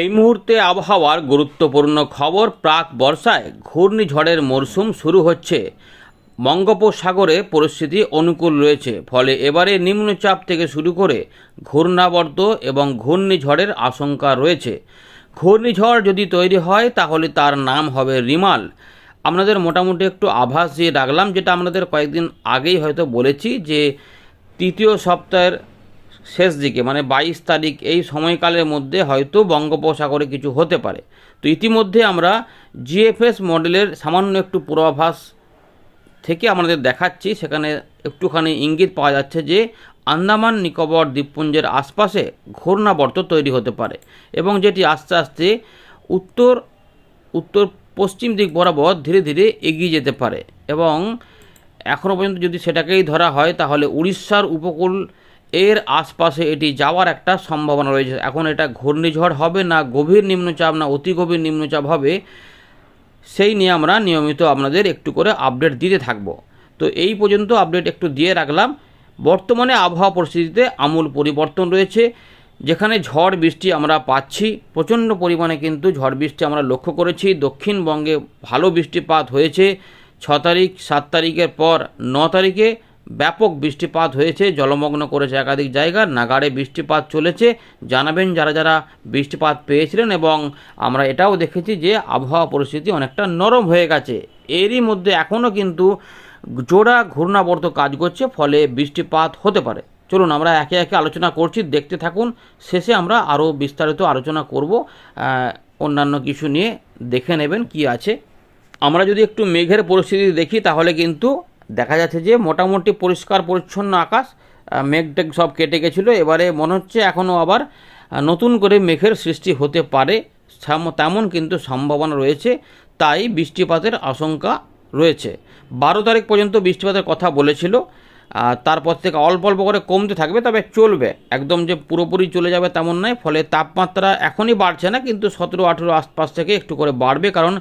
এই মুহূর্তে আবহাওয়ার গুরুত্বপূর্ণ খবর, প্রাক বর্ষায় ঘূর্ণিঝড়ের মরশুম শুরু হচ্ছে। বঙ্গোপসাগরে পরিস্থিতি অনুকূল রয়েছে, ফলে এবারে নিম্নচাপ থেকে শুরু করে ঘূর্ণাবর্ত এবং ঘূর্ণিঝড়ের আশঙ্কা রয়েছে। ঘূর্ণিঝড় যদি তৈরি হয়, তাহলে তার নাম হবে রিমাল। আপনাদের মোটামুটি একটু আভাস দিয়ে রাখলাম, যেটা আপনাদের কয়েকদিন আগেই হয়তো বলেছি যে, তৃতীয় সপ্তাহের শেষ দিকে মানে বাইশ তারিখ এই সময়কালের মধ্যে হয়তো বঙ্গোপসাগরে কিছু হতে পারে। তো ইতিমধ্যে আমরা জিএফএস মডেলের সামান্য একটু পূর্বাভাস থেকে আমাদের দেখাচ্ছি। সেখানে একটুখানি ইঙ্গিত পাওয়া যাচ্ছে যে আন্দামান নিকোবর দ্বীপপুঞ্জের আশপাশে ঘূর্ণাবর্ত তৈরি হতে পারে এবং যেটি আস্তে আস্তে উত্তর উত্তর পশ্চিম দিক বরাবর ধীরে ধীরে এগিয়ে যেতে পারে এবং এখনও পর্যন্ত যদি সেটাকেই ধরা হয় তাহলে উড়িষ্যার উপকূল এর আশপাশে এটি যাওয়ার একটা সম্ভাবনা রয়েছে। এখন এটা ঘূর্ণিঝড় হবে না গভীর নিম্নচাপ না অতি গভীর নিম্নচাপ হবে, সেই নিয়ে আমরা নিয়মিত আপনাদের একটু করে আপডেট দিতে থাকব। তো এই পর্যন্ত আপডেট একটু দিয়ে রাখলাম। বর্তমানে আবহাওয়া পরিস্থিতিতে আমূল পরিবর্তন রয়েছে। যেখানে ঝড় বৃষ্টি আমরা পাচ্ছি, প্রচণ্ড পরিমাণে কিন্তু ঝড় বৃষ্টি আমরা লক্ষ্য করেছি। দক্ষিণবঙ্গে ভালো বৃষ্টিপাত হয়েছে, ছ তারিখ, সাত তারিখের পর ন তারিখে। ব্যাপক বৃষ্টিপাত হয়েছে, জলমগ্ন করেছে একাধিক জায়গা, নাগাড়ে বৃষ্টিপাত চলেছে। জানাবেন যারা যারা বৃষ্টিপাত পেয়েছিলেন এবং আমরা এটাও দেখেছি যে আবহাওয়া পরিস্থিতি অনেকটা নরম হয়ে গেছে। এরই মধ্যে এখনও কিন্তু জোড়া ঘূর্ণাবর্ত কাজ করছে, ফলে বৃষ্টিপাত হতে পারে। চলুন, আমরা একে একে আলোচনা করছি, দেখতে থাকুন। শেষে আমরা আরও বিস্তারিত আলোচনা করব অন্যান্য কিছু নিয়ে। দেখে নেবেন কি আছে। আমরা যদি একটু মেঘের পরিস্থিতি দেখি, তাহলে কিন্তু দেখা যাচ্ছে যে মোটামুটি পরিষ্কার, পরিচ্ছন্ন আকাশ মেঘ টেঘ সব কেটে গেছিল। এবারে মনে হচ্ছে এখনও আবার নতুন করে মেঘের সৃষ্টি হতে পারে তেমন কিন্তু সম্ভাবনা রয়েছে, তাই বৃষ্টিপাতের আশঙ্কা রয়েছে। বারো তারিখ পর্যন্ত বৃষ্টিপাতের কথা বলেছিল তারপর থেকে অল্প অল্প করে কমতে থাকবে, তবে চলবে। একদম যে পুরোপুরি চলে যাবে তেমন নয়, ফলে তাপমাত্রা এখনই বাড়ছে না, কিন্তু সতেরো আঠেরো আশপাশ থেকে একটু করে বাড়বে, কারণ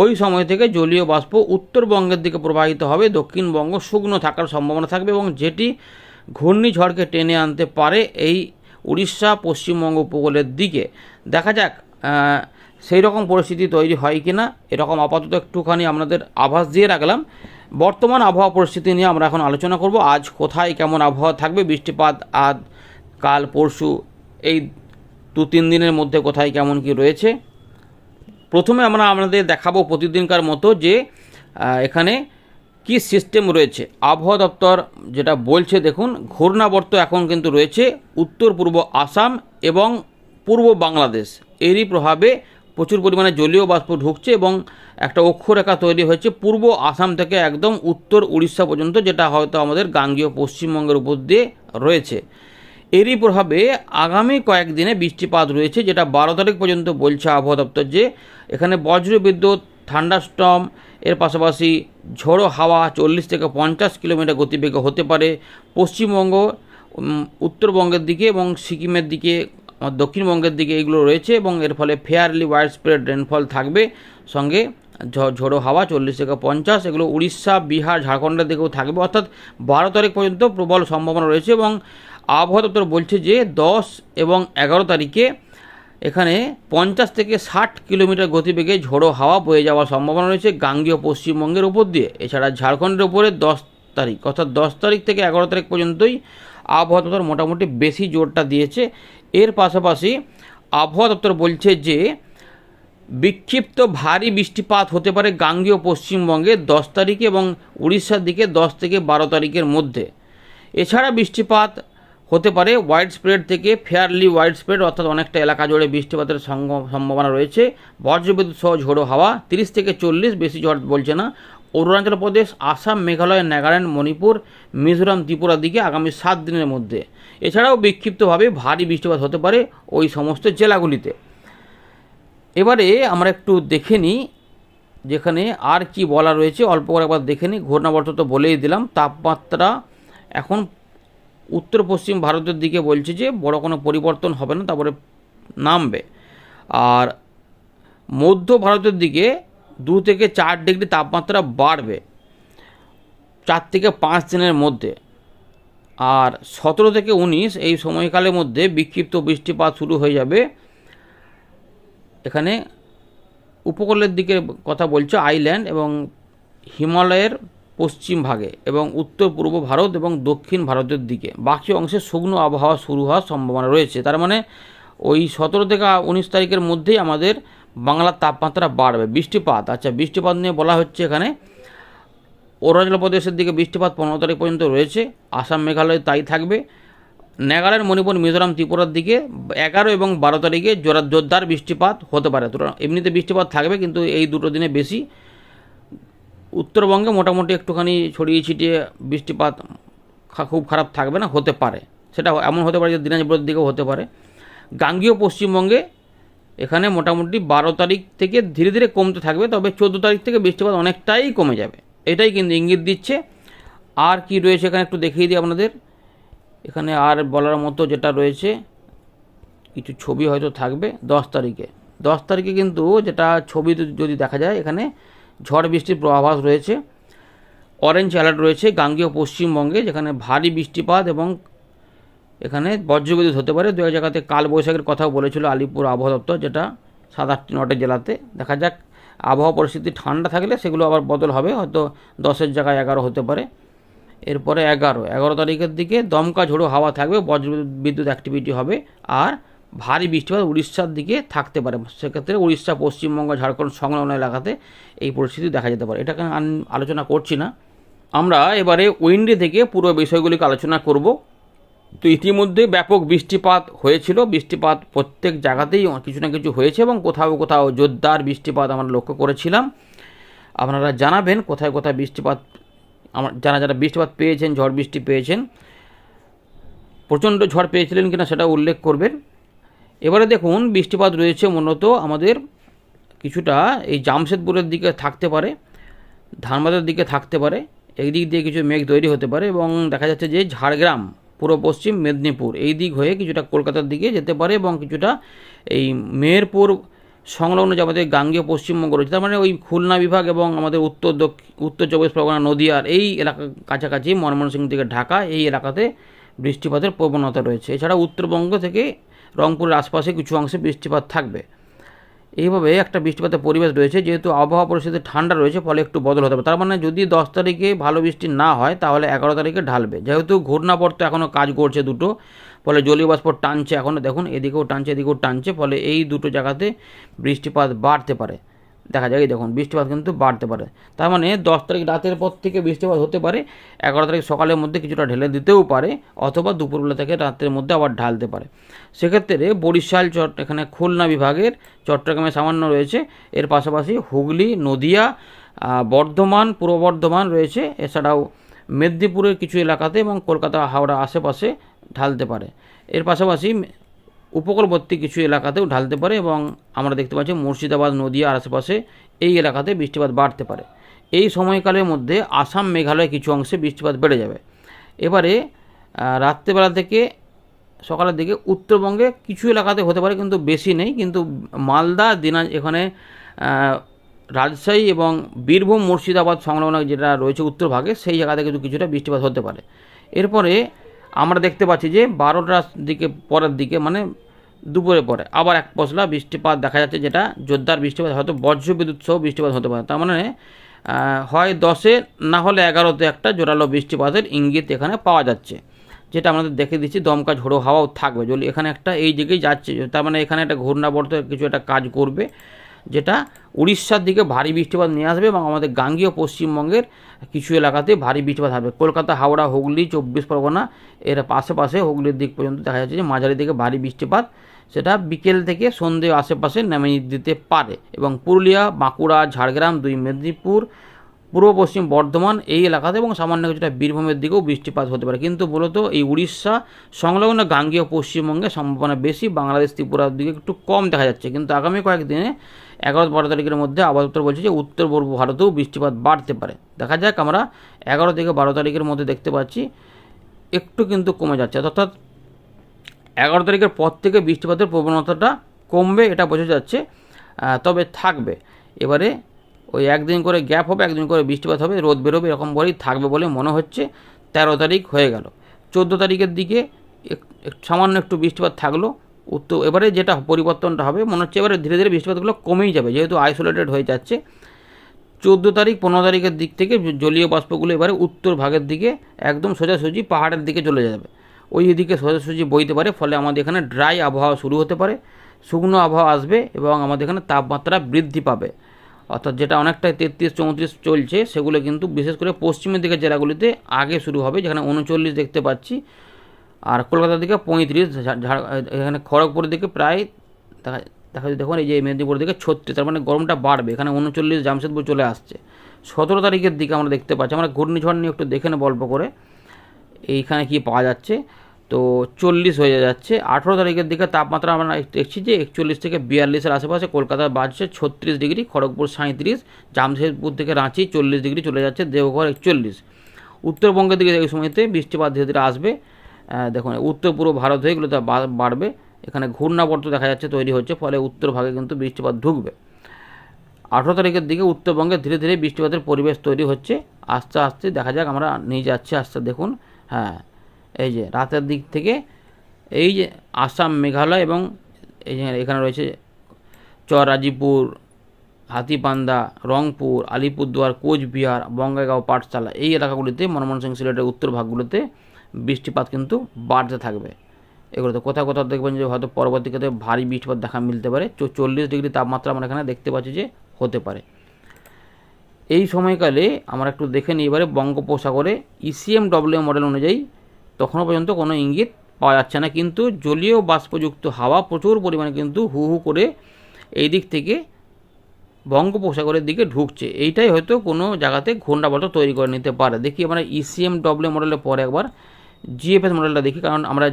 ওই সময় থেকে জলীয় বাষ্প উত্তরবঙ্গের দিকে প্রবাহিত হবে, দক্ষিণবঙ্গ শুকনো থাকার সম্ভাবনা থাকবে এবং যেটি ঘূর্ণিঝড়কে টেনে আনতে পারে এই উড়িষ্যা, পশ্চিমবঙ্গ উপকূলের দিকে। দেখা যাক সেই রকম পরিস্থিতি তৈরি হয় কি না এরকম আপাতত একটুখানি আপনাদের আভাস দিয়ে রাখলাম। বর্তমান আবহাওয়া পরিস্থিতি নিয়ে আমরা এখন আলোচনা করব। আজ কোথায় কেমন আবহাওয়া থাকবে? বৃষ্টিপাত আজ, কাল, পরশু এই দু তিন দিনের মধ্যে কোথায় কেমন কি রয়েছে? প্রথমে আমরা আমাদের দেখাবো প্রতিদিনকার মতো যে এখানে কি সিস্টেম রয়েছে। আবহাওয়া দপ্তর যেটা বলছে, দেখুন, ঘূর্ণাবর্ত এখন কিন্তু রয়েছে উত্তর পূর্ব আসাম এবং পূর্ব বাংলাদেশ। এরই প্রভাবে প্রচুর পরিমাণে জলীয় বাষ্প ঢুকছে এবং একটা অক্ষরেখা তৈরি হয়েছে পূর্ব আসাম থেকে একদম উত্তর উড়িষ্যা পর্যন্ত, যেটা হয়তো আমাদের গাঙ্গীয় পশ্চিমবঙ্গের উপর দিয়ে রয়েছে। এরই প্রভাবে আগামী কয়েকদিনে বৃষ্টিপাত রয়েছে, যেটা বারো তারিখ পর্যন্ত বলছে আবহাওয়া দপ্তর যে এখানে বজ্র বিদ্যুৎ ঠান্ডাস্টম এর পাশাপাশি ঝোড়ো হাওয়া চল্লিশ থেকে পঞ্চাশ কিলোমিটার গতিবেগে হতে পারে। পশ্চিমবঙ্গ উত্তরবঙ্গের দিকে এবং সিকিমের দিকে দক্ষিণবঙ্গের দিকে এগুলো রয়েছে এবং এর ফলে ফেয়ারলি ওয়াইড স্প্রেড রেনফল থাকবে। সঙ্গে ঝোড়ো হাওয়া চল্লিশ থেকে পঞ্চাশ, এগুলো উড়িষ্যা, বিহার, ঝাড়খণ্ডের দিকেও থাকবে। অর্থাৎ বারো তারিখ পর্যন্ত প্রবল সম্ভাবনা রয়েছে এবং আবহাওয়া দপ্তর বলছে যে দশ এবং এগারো তারিখে এখানে পঞ্চাশ থেকে ষাট কিলোমিটার গতিবেগে ঝোড়ো হাওয়া বয়ে যাওয়ার সম্ভাবনা রয়েছে গাঙ্গীয় পশ্চিমবঙ্গের উপর দিয়ে। এছাড়া ঝাড়খণ্ডের উপরে দশ তারিখ, অর্থাৎ দশ তারিখ থেকে এগারো তারিখ পর্যন্তই আবহাওয়া দপ্তর মোটামুটি বেশি জোরটা দিয়েছে। এর পাশাপাশি আবহাওয়া দপ্তর বলছে যে, বিক্ষিপ্ত ভারী বৃষ্টিপাত হতে পারে গাঙ্গীয় পশ্চিমবঙ্গে দশ তারিখে এবং উড়িষ্যার দিকে দশ থেকে বারো তারিখের মধ্যে। এছাড়া বৃষ্টিপাত হতে পারে ওয়াইড স্প্রেড থেকে ফেয়ারলি ওয়াইড স্প্রেড অর্থাৎ অনেকটা এলাকা জুড়ে বৃষ্টিপাতের সম্ভাবনা রয়েছে। বজ্রবিদ্যুৎ সহ ঝোড়ো হাওয়া, তিরিশ থেকে চল্লিশ, বেশি ঝড় বলছে না। অরুণাচল প্রদেশ, আসাম, মেঘালয়, নাগাল্যান্ড, মণিপুর, মিজোরাম, ত্রিপুরার দিকে আগামী সাত দিনের মধ্যে। এছাড়াও বিক্ষিপ্তভাবে ভারী বৃষ্টিপাত হতে পারে ওই সমস্ত জেলাগুলিতে। এবারে আমরা একটু দেখে নিই যেখানে আর কি বলা রয়েছে। অল্প করে একবার দেখে নিই ঘূর্ণাবর্ত তো বলেই দিলাম। তাপমাত্রা এখন উত্তর পশ্চিম ভারতের দিকে বলছে যে বড় কোনো পরিবর্তন হবে না, তারপরে নামবে। আর মধ্য ভারতের দিকে দু থেকে চার ডিগ্রি তাপমাত্রা বাড়বে চার থেকে পাঁচ দিনের মধ্যে। আর সতেরো থেকে উনিশ এই সময়কালের মধ্যে বিক্ষিপ্ত বৃষ্টিপাত শুরু হয়ে যাবে। এখানে উপকূলের দিকে কথা বলছে আইল্যান্ড এবং হিমালয়ের পশ্চিম ভাগে এবং উত্তর পূর্ব ভারত এবং দক্ষিণ ভারতের দিকে। বাকি অংশে শুকনো আবহাওয়া শুরু হওয়ার সম্ভাবনা রয়েছে। তার মানে ওই সতেরো থেকে উনিশ তারিখের মধ্যেই আমাদের বাংলার তাপমাত্রা বাড়বে। বৃষ্টিপাত আচ্ছা বৃষ্টিপাত নিয়ে বলা হচ্ছে এখানে, অরুণাচল প্রদেশের দিকে বৃষ্টিপাত পনেরো তারিখ পর্যন্ত রয়েছে, আসাম, মেঘালয় তাই থাকবে। নাগাল্যান্ড, মণিপুর, মিজোরাম, ত্রিপুরার দিকে এগারো এবং বারো তারিখে জোরা জোরদার বৃষ্টিপাত হতে পারে। এমনিতে বৃষ্টিপাত থাকবে, কিন্তু এই দুটো দিনে বেশি। উত্তরবঙ্গে মোটামুটি একটুখানি ছড়িয়ে ছিটিয়ে বৃষ্টিপাত খুব খারাপ থাকবে না, হতে পারে। সেটা এমন হতে পারে যে দিনাজপুরের দিকেও হতে পারে। গাঙ্গীয় পশ্চিমবঙ্গে এখানে মোটামুটি বারো তারিখ থেকে ধীরে ধীরে কমতে থাকবে, তবে চোদ্দ তারিখ থেকে বৃষ্টিপাত অনেকটাই কমে যাবে। এটাই কিন্তু ইঙ্গিত দিচ্ছে। আর কি রয়েছে এখানে একটু দেখিয়ে দিই আপনাদের। এখানে আর বলার মতো যেটা রয়েছে, কিছু ছবি হয়তো থাকবে দশ তারিখে। দশ তারিখে কিন্তু যেটা ছবি যদি দেখা যায়, এখানে ঝড় বৃষ্টির পূর্বাভাস রয়েছে। অরেঞ্জ অ্যালার্ট রয়েছে গাঙ্গেয় পশ্চিমবঙ্গে, যেখানে ভারী বৃষ্টিপাত এবং এখানে বজ্রবিদ্যুৎ হতে পারে। দু এক জায়গাতে কাল বৈশাখের কথাও বলেছিল আলিপুর আবহাওয়া দপ্তর, যেটা সাত আটটি নটের জেলাতে। দেখা যাক, আবহাওয়া পরিস্থিতি ঠান্ডা থাকলে সেগুলো আবার বদল হবে, হয়তো দশের জায়গায় এগারো হতে পারে। এরপরে এগারো এগারো তারিখের দিকে দমকা ঝোড়ো হাওয়া থাকবে বজ্র বিদ্যুৎ অ্যাক্টিভিটি হবে আর ভারী বৃষ্টিপাত উড়িষ্যার দিকে থাকতে পারে। সেক্ষেত্রে উড়িষ্যা, পশ্চিমবঙ্গ, ঝাড়খণ্ড সংলগ্ন এলাকাতে এই পরিস্থিতি দেখা যেতে পারে। এটাকে আলোচনা করছি না। আমরা এবারে উইন্ডে থেকে পুরো বিষয়গুলিকে আলোচনা করব। তো ইতিমধ্যে ব্যাপক বৃষ্টিপাত হয়েছিল। বৃষ্টিপাত প্রত্যেক জায়গাতেই কিছু না কিছু হয়েছে এবং কোথাও কোথাও জোরদার বৃষ্টিপাত আমরা লক্ষ্য করেছিলাম। আপনারা জানাবেন কোথায় কোথায় বৃষ্টিপাত, আমার যারা যারা বৃষ্টিপাত পেয়েছেন, ঝড় বৃষ্টি পেয়েছেন, প্রচণ্ড ঝড় পেয়েছিলেন কিনা সেটা উল্লেখ করবেন। এবারে দেখুন, বৃষ্টিপাত রয়েছে মূলত আমাদের কিছুটা এই জামশেদপুরের দিকে থাকতে পারে, ধানবাদের দিকে থাকতে পারে এই দিক দিয়ে কিছু মেঘ তৈরি হতে পারে এবং দেখা যাচ্ছে যে ঝাড়গ্রাম পূর্ব পশ্চিম মেদিনীপুর। এই দিক হয়ে কিছুটা কলকাতার দিকে যেতে পারে এবং কিছুটা এই মেহেরপুর সংলগ্ন যে আমাদের গাঙ্গেয় পশ্চিমবঙ্গ রয়েছে। তার মানে ওই খুলনা বিভাগ এবং আমাদের উত্তর দক্ষিণ উত্তর চব্বিশ পরগনা নদীয়ার এই এলাকা কাছাকাছি ময়মনসিংহ থেকে ঢাকা এই এলাকাতে বৃষ্টিপাতের প্রবণতা রয়েছে। এছাড়া উত্তরবঙ্গ থেকে রংপুরের আশপাশে কিছু অংশে বৃষ্টিপাত থাকবে। এইভাবে একটা বৃষ্টিপাতের পরিবেশ রয়েছে, যেহেতু আবহাওয়া পরিস্থিতি ঠান্ডা রয়েছে, ফলে একটু বদল হতে পারে। তার মানে যদি দশ তারিখে ভালো বৃষ্টি না হয়, তাহলে এগারো তারিখে ঢালবে। যেহেতু ঘূর্ণাবর্ত এখনও কাজ করছে দুটো, ফলে জলীয়বাষ্প টানছে এখনও। দেখুন, এদিকেও টানছে এদিকেও টানছে, ফলে এই দুটো জায়গাতে বৃষ্টিপাত বাড়তে পারে। দেখা যায় দেখুন, বৃষ্টিপাত কিন্তু বাড়তে পারে। তার মানে দশ তারিখ রাতের পর থেকে বৃষ্টিপাত হতে পারে, এগারো তারিখ সকালের মধ্যে কিছুটা ঢেলে দিতেও পারে, অথবা দুপুরবেলা থেকে রাতের মধ্যে আবার ঢালতে পারে। সেক্ষেত্রে বরিশাল, চট এখানে খুলনা বিভাগের, চট্টগ্রামে সামান্য রয়েছে, এর পাশাপাশি হুগলি, নদিয়া বর্ধমান, পূর্ব বর্ধমান রয়েছে, এছাড়াও মেদিনীপুরের কিছু এলাকাতে এবং কলকাতা হাওড়া আশেপাশে ঢালতে পারে। এর পাশাপাশি উপকূলবর্তী কিছু এলাকাতেও ঢালতে পারে এবং আমরা দেখতে পাচ্ছি মুর্শিদাবাদ নদীয়ার আশেপাশে এই এলাকাতে বৃষ্টিপাত বাড়তে পারে। এই সময়কালের মধ্যে আসাম, মেঘালয় কিছু অংশে বৃষ্টিপাত বেড়ে যাবে। এবারে রাত্রেবেলা থেকে সকালের দিকে উত্তরবঙ্গে কিছু এলাকাতে হতে পারে কিন্তু বেশি নেই, কিন্তু মালদা দিনা এখানে রাজশাহী এবং বীরভূম, মুর্শিদাবাদ সংলগ্ন যেটা রয়েছে উত্তর ভাগে, সেই জায়গাতে কিন্তু কিছুটা বৃষ্টিপাত হতে পারে। এরপরে আমরা দেখতে পাচ্ছি যে বারোটার দিকে পরের দিকে মানে দুপুরে পরে আবার এক পশলা বৃষ্টিপাত দেখা যাচ্ছে যেটা জোরদার বৃষ্টিপাত, হয়তো বজ্র বিদ্যুৎ সহ বৃষ্টিপাত হতে পারে। তার মানে হয় দশে, না হলে এগারোতে একটা জোরালো বৃষ্টিপাতের ইঙ্গিত এখানে পাওয়া যাচ্ছে। যেটা আমাদের দেখে দিচ্ছি, দমকা ঝোড়ো হাওয়াও থাকবে। এখানে একটা এই দিকেই যাচ্ছে, তার মানে এখানে একটা ঘূর্ণাবর্ত কিছু একটা কাজ করবে। যেটা উড়িষ্যার দিকে ভারী বৃষ্টিপাত নিয়ে আসবে এবং আমাদের গাঙ্গীয় পশ্চিমবঙ্গের কিছু এলাকাতে ভারী বৃষ্টিপাত হবে কলকাতা, হাওড়া, হুগলি, চব্বিশ পরগনা, এর পাশে হুগলির দিক পর্যন্ত দেখা যাচ্ছে যে মাঝারি দিকে ভারী বৃষ্টিপাত, সেটা বিকেল থেকে সন্ধে আশেপাশে নেমে দিতে পারে। এবং পুরুলিয়া, বাঁকুড়া, ঝাড়গ্রাম, দুই মেদিনীপুর পূর্ব পশ্চিম বর্ধমান এই এলাকাতে এবং সামান্য কিছুটা বীরভূমের দিকেও বৃষ্টিপাত হতে পারে। কিন্তু মূলত এই উড়িষ্যা সংলগ্ন গাঙ্গীয় পশ্চিমবঙ্গে সম্ভাবনা বেশি, বাংলাদেশ ত্রিপুরার দিকে একটু কম দেখা যাচ্ছে। কিন্তু আগামী কয়েকদিনে এগারো বারো তারিখের মধ্যে আবহাওয়া বলছে যে উত্তর পূর্ব ভারতেও বৃষ্টিপাত বাড়তে পারে। দেখা যাক আমরা এগারো থেকে বারো তারিখের মধ্যে দেখতে পাচ্ছি, একটু কিন্তু কমে যাচ্ছে। অর্থাৎ এগারো তারিখের পর থেকে বৃষ্টিপাতের প্রবণতাটা কমবে, এটা বোঝা যাচ্ছে তবে থাকবে। এবারে ওই একদিন করে গ্যাপ হবে, একদিন করে বৃষ্টিপাত হবে, রোদ বেরোবে, এরকম বলেই থাকবে বলে মনে হচ্ছে। তেরো তারিখ হয়ে গেল। চোদ্দ তারিখের দিকে সামান্য একটু বৃষ্টিপাত থাকল। উত্তর এবারে যেটা পরিবর্তনটা হবে, মনে হচ্ছে এবারে ধীরে ধীরে বৃষ্টিপাতগুলো কমেই যাবে, যেহেতু আইসোলেটেড হয়ে যাচ্ছে। চোদ্দ তারিখ, পনেরো তারিখের দিক থেকে জলীয় বাষ্পগুলো এবারে উত্তর ভাগের দিকে একদম সোজাসুজি পাহাড়ের দিকে চলে যাবে। ওই দিকে সোজাসুজি বইতে পারে, ফলে আমাদের এখানে ড্রাই আবহাওয়া শুরু হতে পারে। শুকনো আবহাওয়া আসবে এবং আমাদের এখানে তাপমাত্রা বৃদ্ধি পাবে। অর্থাৎ যেটা অনেকটাই তেত্রিশ, চৌত্রিশ চলছে, সেগুলো কিন্তু বিশেষ করে পশ্চিমের দিকের জেলাগুলিতে আগে শুরু হবে, যেখানে উনচল্লিশ দেখতে পাচ্ছি। আর কলকাতার দিকে পঁয়ত্রিশ এখানে খড়গপুরের দিকে প্রায়, দেখা দেখা দেখুন এই যে মেদিনীপুরের দিকে ছত্রিশ, তার মানে গরমটা বাড়বে, এখানে উনচল্লিশ জামশেদপুর চলে আসছে। সতেরো তারিখের দিকে আমরা দেখতে পাচ্ছি, আমরা ঘূর্ণিঝড় নিয়ে একটু দেখে নেব অল্প করে, এইখানে কি পাওয়া যাচ্ছে। তো চল্লিশ হয়ে যাচ্ছে। আঠেরো তারিখের দিকে তাপমাত্রা আমরা দেখছি যে একচল্লিশ থেকে বিয়াল্লিশের আশেপাশে কলকাতা বাড়ছে ছত্রিশ ডিগ্রি, খড়গপুর সাঁত্রিশ জামশেদপুর থেকে রাঁচি চল্লিশ ডিগ্রি চলে যাচ্ছে, দেওঘর একচল্লিশ। উত্তরবঙ্গের দিকে এই সময়তে বৃষ্টিপাত ধীরে ধীরে আসবে। দেখুন, উত্তর পূর্ব ভারত হয়ে এগুলো বাড়বে। এখানে ঘূর্ণাবর্ত দেখা যাচ্ছে তৈরি হচ্ছে, ফলে উত্তর ভাগে কিন্তু বৃষ্টিপাত ঢুকবে। আঠেরো তারিখের দিকে উত্তরবঙ্গে ধীরে ধীরে বৃষ্টিপাতের পরিবেশ তৈরি হচ্ছে। আস্তে আস্তে দেখা যাক আমরা নিয়ে যাচ্ছি, আস্তে দেখুন। হ্যাঁ এই যে রাতের দিক থেকে এই যে আসাম, মেঘালয় এবং এই এখানে রয়েছে চরাজিপুর, হাতিপান্দা, রংপুর, আলিপুরদুয়ার, কোচবিহার, বঙ্গাইগাঁও পাঠশালা এই এলাকাগুলিতে মনমোহন সিং সিলেটের উত্তর ভাগগুলোতে বৃষ্টিপাত কিন্তু বাড়তে থাকবে। এগুলোতে কোথাও কোথাও দেখবেন যে হয়তো পরবর্তীকালে ভারী বৃষ্টিপাত দেখা মিলতে পারে। চল্লিশ ডিগ্রি তাপমাত্রা আমরা এখানে দেখতে পাচ্ছি যে হতে পারে। এই সময়কালে আমরা একটু দেখে নিই এবারে বঙ্গোপসাগরে ইসিএম ডব্লিউ মডেল অনুযায়ী তখনও পর্যন্ত কোনো ইঙ্গিত পাওয়া যাচ্ছে না। কিন্তু জলীয় বাষ্পযুক্ত হাওয়া প্রচুর পরিমাণে কিন্তু হু হু করে এই দিক থেকে বঙ্গোপসাগরের দিকে ঢুকছে। এইটাই হয়তো কোনো জায়গাতে ঘূর্ণাবর্ত তৈরি করে নিতে পারে। দেখি আমরা ইসিএম ডব্লিউ মডেলের পরে একবার জিএফএস মডেলটা দেখি, কারণ আমরা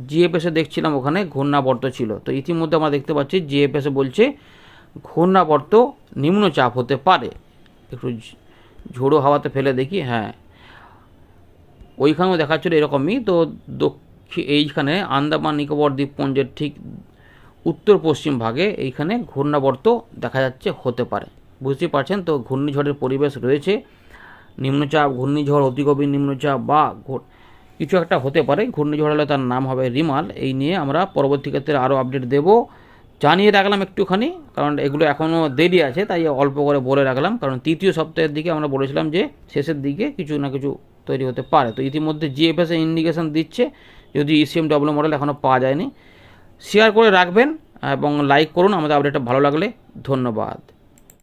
জিএফএসে দেখছিলাম ওখানে ঘূর্ণাবর্ত ছিল। তো ইতিমধ্যে আমরা দেখতে পাচ্ছি জিএফএসে বলছে ঘূর্ণাবর্ত নিম্নচাপ হতে পারে। একটু ঝোড়ো হাওয়াতে ফেলে দেখি হ্যাঁ। ওইখানেও দেখাচ্ছিল এরকমই। তো দক্ষিণ এইখানে আন্দামান, নিকোবর, দ্বীপপুঞ্জের ঠিক উত্তর পশ্চিম ভাগে এইখানে ঘূর্ণাবর্ত দেখা যাচ্ছে, হতে পারে। বুঝতেই পারছেন? তো ঘূর্ণিঝড়ের পরিবেশ রয়েছে। নিম্নচাপ, ঘূর্ণিঝড় অতিগভীর নিম্নচাপ বা কিছু একটা হতে পারে। ঘূর্ণিঝড় হলে তার নাম হবে রিমাল। এই নিয়ে আমরা পরবর্তী ক্ষেত্রে আরও আপডেট দেব। জানিয়ে রাখলাম একটুখানি, কারণ এগুলো এখনও দেরি আছে, তাই অল্প করে বলে রাখলাম। কারণ তৃতীয় সপ্তাহের দিকে আমরা বলেছিলাম যে শেষের দিকে কিছু না কিছু তৈরি হতে পারে। তো ইতিমধ্যে জিএফএস ইন্ডিকেশন দিচ্ছে, যদি ইসিএম ডব্লিউ মডেল এখনও পাওয়া যায়নি। শেয়ার করে রাখবেন এবং লাইক করুন, আমাদের আপডেটটা ভালো লাগলে। ধন্যবাদ।